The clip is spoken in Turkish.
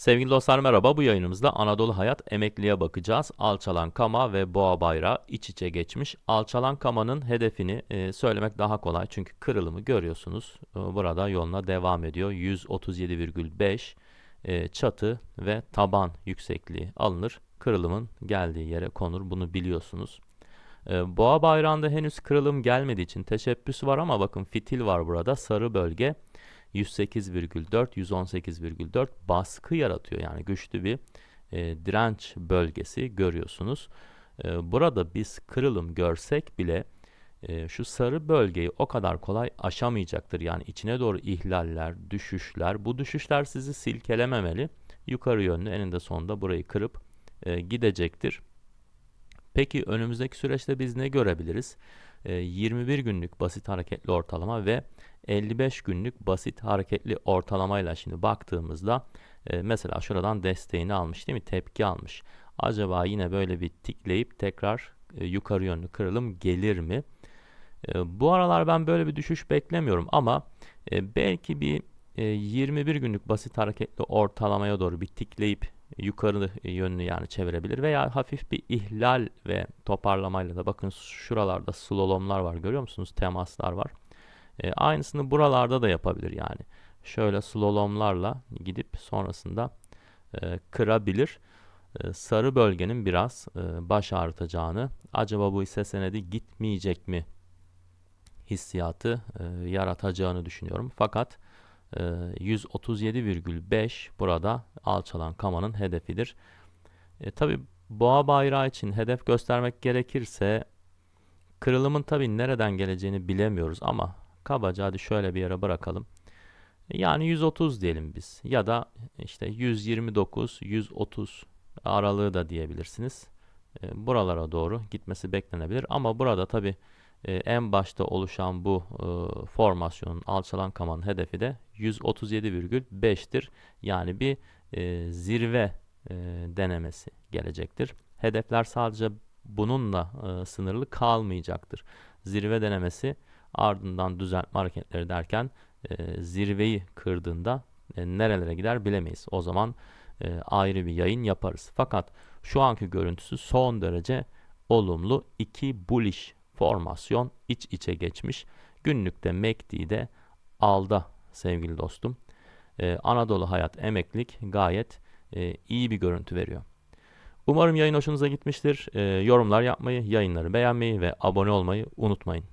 Sevgili dostlar merhaba. Bu yayınımızda Anadolu Hayat emekliye bakacağız. Alçalan kama ve boğa bayrağı iç içe geçmiş. Alçalan kamanın hedefini e, söylemek daha kolay. Çünkü kırılımı görüyorsunuz. E, burada yoluna devam ediyor. 137,5 e, çatı ve taban yüksekliği alınır. Kırılımın geldiği yere konur. Bunu biliyorsunuz. E, boğa bayrağında henüz kırılım gelmediği için teşebbüs var ama bakın fitil var burada. Sarı bölge 108,4, 118,4 baskı yaratıyor. Yani güçlü bir e, direnç bölgesi görüyorsunuz. E, burada biz kırılım görsek bile e, şu sarı bölgeyi o kadar kolay aşamayacaktır. Yani içine doğru ihlaller, düşüşler. Bu düşüşler sizi silkelememeli. Yukarı yönlü eninde sonunda burayı kırıp e, gidecektir. Peki önümüzdeki süreçte biz ne görebiliriz? E, 21 günlük basit hareketli ortalama ve 55 günlük basit hareketli ortalamayla şimdi baktığımızda e, mesela şuradan desteğini almış değil mi? Tepki almış. Acaba yine böyle bir tikleyip tekrar e, yukarı yönlü kırılım gelir mi? E, bu aralar ben böyle bir düşüş beklemiyorum ama belki bir e, 21 günlük basit hareketli ortalamaya doğru bir tikleyip yukarı yönlü yani çevirebilir veya hafif bir ihlal ve toparlamayla da bakın şuralarda slalomlar var görüyor musunuz? Temaslar var. E, aynısını buralarda da yapabilir yani. Şöyle slalomlarla gidip sonrasında e, kırabilir. E, sarı bölgenin biraz e, baş ağrıtacağını, acaba bu hisse senedi gitmeyecek mi hissiyatı e, yaratacağını düşünüyorum. Fakat e, 137,5 burada alçalan kamanın hedefidir. E, Tabi boğa bayrağı için hedef göstermek gerekirse kırılımın tabi nereden geleceğini bilemiyoruz ama kabaca hadi şöyle bir yere bırakalım. Yani 130 diyelim biz ya da işte 129 130 aralığı da diyebilirsiniz. E, buralara doğru gitmesi beklenebilir ama burada tabi e, en başta oluşan bu e, formasyonun alçalan kamanın hedefi de 137,5'tir. Yani bir e, zirve e, denemesi gelecektir. Hedefler sadece bununla e, sınırlı kalmayacaktır. Zirve denemesi ardından düzeltme hareketleri derken e, zirveyi kırdığında e, nerelere gider bilemeyiz. O zaman e, ayrı bir yayın yaparız. Fakat şu anki görüntüsü son derece olumlu. iki bullish formasyon iç içe geçmiş. Günlükte MACD'de alda sevgili dostum. Ee, Anadolu Hayat Emeklilik gayet e, iyi bir görüntü veriyor. Umarım yayın hoşunuza gitmiştir. Ee, yorumlar yapmayı, yayınları beğenmeyi ve abone olmayı unutmayın.